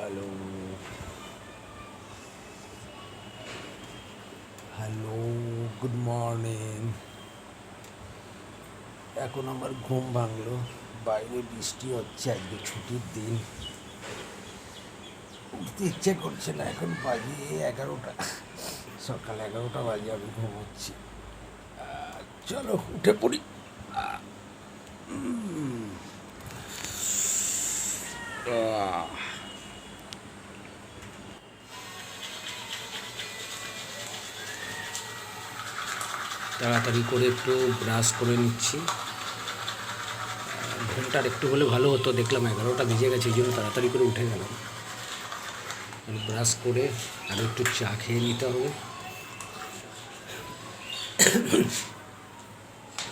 Hello hello good morning এখন আমার ঘুম ভাঙলো বাইরে বৃষ্টি হচ্ছে আজকে ছুটির দিন। উঠতে ইচ্ছে করছে না এখন বাজে এগারোটা। সকাল এগারোটা বাজে আমি ঘুমোচ্ছি। চলো উঠে পড়ি। আহ, তাড়াতাড়ি করে একটু ব্রাশ করে নিচ্ছি। ঘুমটা আর একটু হলে ভালো হতো, দেখলাম এগারোটা ভিজে গেছে, এই জন্য তাড়াতাড়ি করে উঠে গেলাম। ব্রাশ করে আর একটু চা খেয়ে নিতে হবে।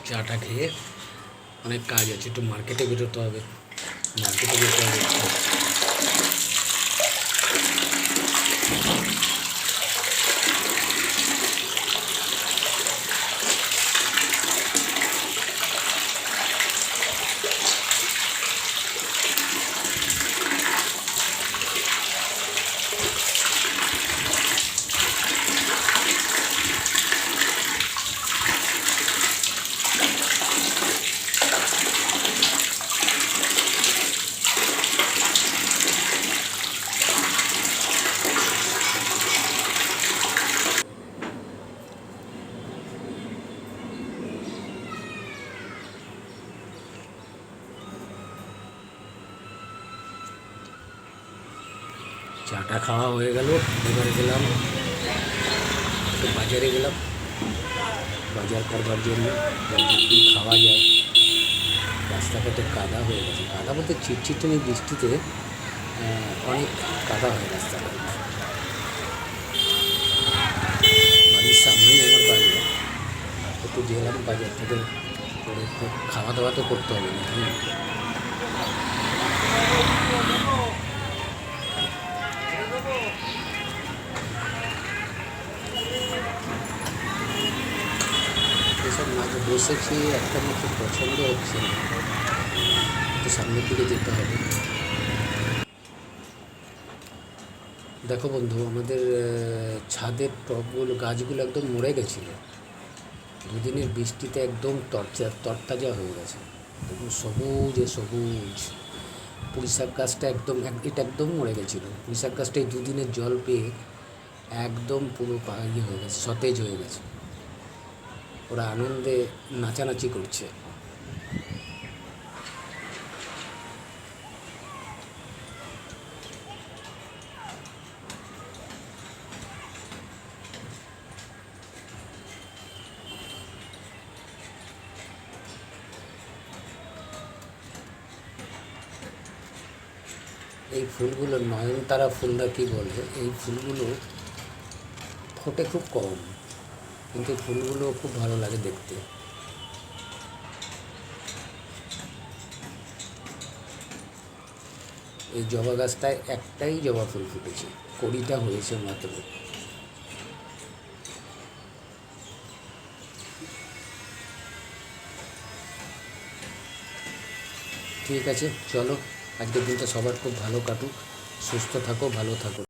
চাটা খেয়ে অনেক কাজ আছে, একটু মার্কেটে বেরোতে হবে। মার্কেটে বেরোতে হবে। চাটা খাওয়া হয়ে গেল, এবারে গেলাম একটু বাজারে গেলাম। বাজার করবার জন্য খাওয়া যায়, রাস্তাঘাটে কাদা হয়ে গেছে। কাদা বলতে চিটচিটনি বৃষ্টিতে অনেক কাদা হয় রাস্তাঘাট। বাড়ির সামনেই আমার বাজার একটু গেলাম বাজার থেকে খাওয়া দাওয়া তো করতে হবে না। এসব মাছ বসেছি একটা মাত্র পছন্দ হচ্ছে না। একটু সামনের দিকে যেতে হবে। দেখো বন্ধু, আমাদের ছাদের টবগুলো, গাছগুলো একদম মরে গেছিল। দুদিনের বৃষ্টিতে একদম তরচা তরতাজা হয়ে গেছে। দেখুন সবুজে সবুজ। পুঁইশাক গাছটা একদম এক- এটা একদম মরে গেছিল। পুঁইশাক গাছটা এই দুদিনের জল পেয়ে একদম পুরো পাহাড়ি ইয়ে হয়ে গেছে, সতেজ হয়ে গেছে। ওরা আনন্দে নাচানাচি করছে। এই ফুলগুলো নয়নতারা ফুল না কি বলে? এই ফুলগুলো ফোটে খুব কম, কিন্তু ফুলগুলো খুব ভালো লাগে দেখতে। এই জবা গাছটায় একটাই জবা ফুল ফুটেছে, কড়িটা হয়েছে মাত্র। ঠিক আছে, চলো। আজকের দিনটা সবার খুব ভালো কাটুক সুস্থ থাকো ভালো থাকো।